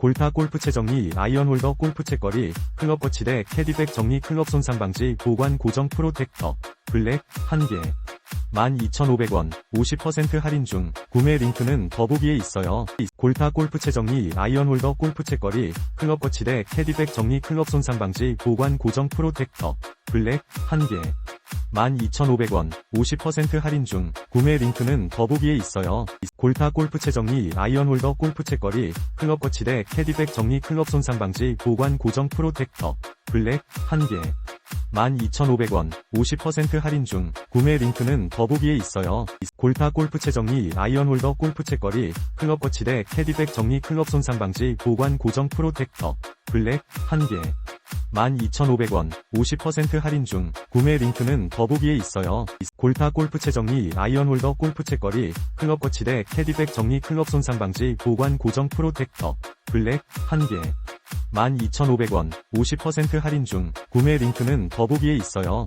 골타 골프채 정리 아이언 홀더 골프채 거리 클럽 거치대 캐디백 정리 클럽 손상 방지 보관 고정 프로텍터 블랙 1개. 12,500원 50% 할인 중. 구매 링크는 더보기에 있어요. 골타 골프채 정리 아이언 홀더 골프채 거리 클럽 거치대 캐디백 정리 클럽 손상 방지 보관 고정 프로텍터 블랙 1개 12,500원 50% 할인 중 구매 링크는 더보기에 있어요. 골타 골프채 정리 아이언 홀더 골프채 거리 클럽 거치대 캐디백 정리 클럽 손상 방지 보관 고정 프로텍터 블랙 1개 12,500원 50% 할인 중 구매 링크는 더보기에 있어요. 골타 골프채 정리 아이언 홀더 골프채 거리 클럽 거치대 캐디백 정리 클럽 손상 방지 보관 고정 프로텍터 블랙 1개 12,500원 50% 할인 중 구매 링크는 더보기에 있어요. 골타 골프채 정리 아이언 홀더 골프채 거리 클럽 거치대 캐디백 정리 클럽 손상 방지 보관 고정 프로텍터 블랙 1개 12,500원 50% 할인 중 구매 링크는 더보기에 있어요.